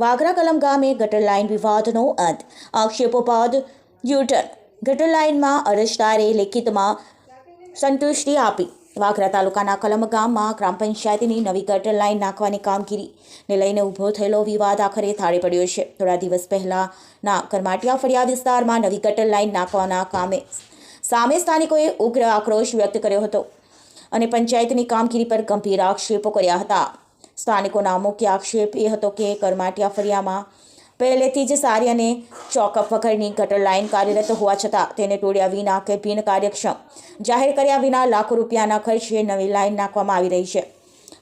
વાગરા કલમ ગામે ગટર લાઇન વિવાદનો અંત. આક્ષેપો બાદ યુટર્ન. ગટર લાઇનમાં અરજદારે લેખિતમાં સંતુષ્ટિ આપી. વાઘરા તાલુકાના કલમ ગામમાં ગ્રામ પંચાયતની નવી ગટર લાઇન નાખવાની કામગીરીને લઈને ઊભો થયેલો વિવાદ આખરે થાળે પડ્યો છે. થોડા દિવસ પહેલાંના કરમાટિયા ફળિયા વિસ્તારમાં નવી ગટર લાઇન નાખવાના કામે સામે સ્થાનિકોએ ઉગ્ર આક્રોશ વ્યક્ત કર્યો હતો અને પંચાયતની કામગીરી પર ગંભીર આક્ષેપો કર્યા હતા. સ્થાનિકોના મુખ્ય આક્ષેપ એ હતો કે કરમાટિયા ફરિયામાં પહેલેથી જ સારી અને ચોકઅપ વગરની ગટર લાઇન કાર્યરત હોવા છતાં તેને તોડ્યા વિના કે બિન કાર્યક્ષમ જાહેર કર્યા વિના લાખો રૂપિયાના ખર્ચે નવી લાઇન નાખવામાં આવી રહી છે.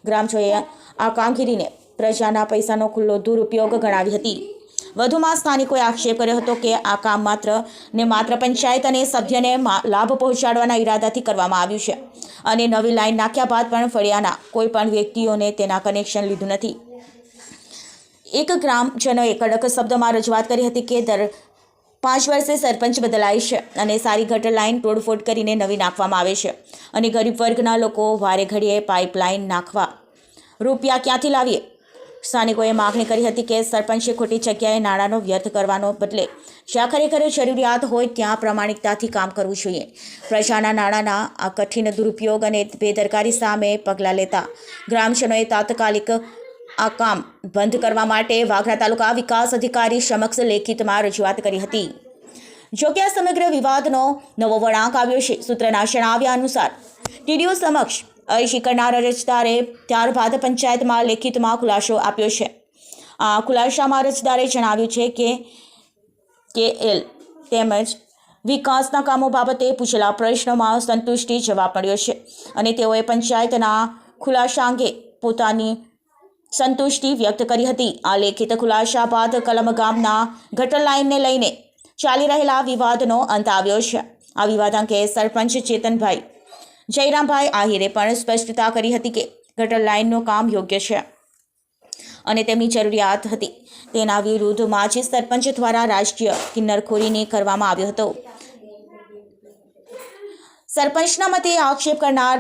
ગ્રામજનોએ આ કામગીરીને પ્રજાના પૈસાનો ખુલ્લો દુરુપયોગ ગણાવી હતી. વધુમાં સ્થાનિકોએ આક્ષેપ કર્યો હતો કે આ કામ માત્ર ને માત્ર પંચાયત અને સભ્યને લાભ પહોંચાડવાના ઈરાદાથી કરવામાં આવ્યું છે. અને નવી લાઇન નાખ્યા બાદ પણ ફળિયાના કોઈ પણ વ્યક્તિઓને તેના કનેક્શન લીધું નથી. એક ગ્રામજનોએ કડક શબ્દમાં રજૂઆત કરી હતી કે દર પાંચ વર્ષે સરપંચ બદલાય છે અને સારી ગટર લાઇન તોડફોડ કરીને નવી નાખવામાં આવે છે અને ગરીબ વર્ગના લોકો વારે ઘડીએ પાઇપલાઇન નાખવા. રૂપિયા ક્યાંથી લાવીએ? સ્થાનિકોએ માગણી કરી હતી કે સરપંચે ખોટી જગ્યાએ નાણાંનો વ્યર્થ કરવાનો બદલે જ્યાં ખરેખર જરૂરિયાત હોય ત્યાં પ્રામાણિકતાથી કામ કરવું જોઈએ. પ્રજાના નાણાંના આ કઠિન દુરુપયોગ અને બેદરકારી સામે પગલાં લેતા ગ્રામજનોએ તાત્કાલિક આ કામ બંધ કરવા માટે વાઘરા તાલુકા વિકાસ અધિકારી સમક્ષ લેખિતમાં રજૂઆત કરી હતી. જોકે આ સમગ્ર વિવાદનો નવો વળાંક આવ્યો છે, સૂત્રના જણાવ્યા અનુસાર, ટીડીઓ સમક્ષ કરનાર અરજદારે ત્યારબાદ પંચાયતમાં લેખિતમાં ખુલાસો આપ્યો છે. આ ખુલાસામાં અરજદારે જણાવ્યું છે કે કે એલ તેમજ વિકાસના કામો બાબતે પૂછેલા પ્રશ્નોમાં સંતુષ્ટિ જવાબ મળ્યો છે અને તેઓએ પંચાયતના ખુલાસા અંગે પોતાની સંતુષ્ટિ વ્યક્ત કરી હતી. આ લેખિત ખુલાસા બાદ કલમ ગામના ગટર લાઇનને લઈને ચાલી રહેલા વિવાદનો અંત આવ્યો છે. આ વિવાદ અંગે સરપંચ ચેતનભાઈ જયરામભાઈ આહિરે પણ સ્પષ્ટતા કરી હતી કે ગટર લાઇનનું કામ યોગ્ય છે અને તેમની જરૂરિયાત હતી. તેના વિરુદ્ધ માજી સરપંચ દ્વારા રાષ્ટ્રીય કિન્નરખોરીને કરવામાં આવ્યો હતો. સરપંચના મતે આક્ષેપ કરનાર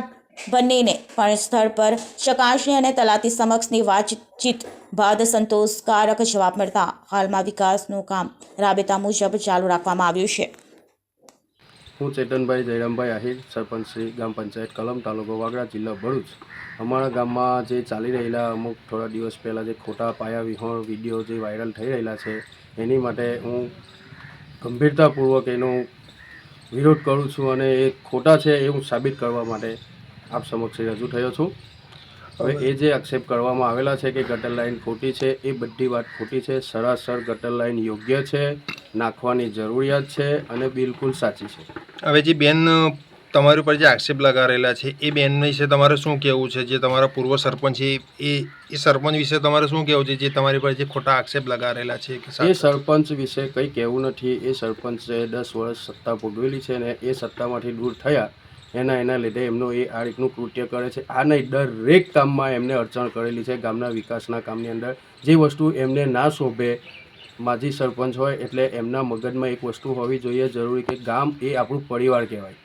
બંનેને પણ સ્થળ પર ચકાસણી અને તલાટી સમક્ષની વાતચીત બાદ સંતોષકારક જવાબ મળતા હાલમાં વિકાસનું કામ રાબેતા મુજબ ચાલુ રાખવામાં આવ્યું છે. હું ચેતનભાઈ જયરામભાઈ આહિર, સરપંચ શ્રી ગ્રામ પંચાયત કલમ, તાલુકો વાગડા, જિલ્લો ભરૂચ. અમારા ગામમાં જે ચાલી રહેલા અમુક થોડા દિવસ પહેલાં જે ખોટા પાયા વિહોણ વીડિયો જે વાયરલ થઈ રહેલા છે, એની માટે હું ગંભીરતાપૂર્વક એનો વિરોધ કરું છું અને એ ખોટા છે એ હું સાબિત કરવા માટે આપ સમક્ષ રજૂ થયો છું. હવે એ જે આક્ષેપ કરવામાં આવેલા છે કે ગટર લાઈન ખોટી છે એ બધી વાત ખોટી છે સરાસર ગટર લાઈન યોગ્ય છે નાખવાની જરૂરિયાત છે અને બિલકુલ સાચી છે. હવે જે બેન તમારી ઉપર જે આક્ષેપ લગાવેલા છે એ બેન વિશે તમારે શું કહેવું છે? જે તમારા પૂર્વ સરપંચ છે એ એ સરપંચ વિશે તમારે શું કહેવું છે? જે તમારી પર જે ખોટા આક્ષેપ લગાવેલા છે એ સરપંચ વિશે કંઈ કહેવું નથી. એ સરપંચે દસ વર્ષ સત્તા ભોગવેલી છે ને એ સત્તામાંથી દૂર થયા એના એના લીધે એમનું એ આ રીતનું કૃત્ય કરે છે. આ નહીં, દરેક કામમાં એમને અડચણ કરેલી છે ગામના વિકાસના કામની અંદર. જે વસ્તુ એમને ના શોભે, માજી સરપંચ હોય એટલે એમના મગજમાં એક વસ્તુ હોવી જોઈએ જરૂરી કે ગામ એ આપણું પરિવાર કહેવાય.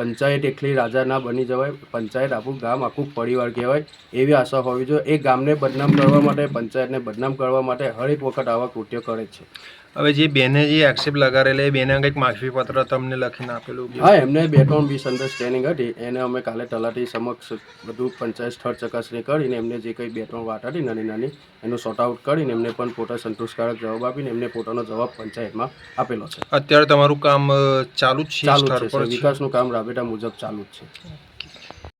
પંચાયત એકલી રાજા ના બની જવાય પંચાયત આખું ગામ આખું પરિવાર કહેવાય એવી આશા હોવી જોઈએ. એ ગામને બદનામ કરવા માટે પંચાયતને બદનામ કરવા માટે હરેક વખત આવા કૃત્ય કરે છે. હવે જે બેને જે આક્ષેપ લગાડેલા એ બેને કંઈક માફી પત્ર તમને લખીને આપેલું હા એમને બે ત્રણ મિસઅન્ડરસ્ટેન્ડિંગ હતી. એને અમે કાલે તલાટી સમક્ષ બધું પંચાયત સ્થળ ચકાસણી કરીને એમને જે કંઈ બે ત્રણ વાત હતી નાની નાની એનું સોર્ટ આઉટ કરીને એમને પણ પોતા સંતોષકારક જવાબ આપીને એમને પોતાનો જવાબ પંચાયતમાં આપેલો છે. અત્યારે તમારું કામ ચાલુ જ છે ચાલુ છે વિકાસનું કામ છે વિકાસનું કામ રાબેટા મુજબ ચાલુ જ છે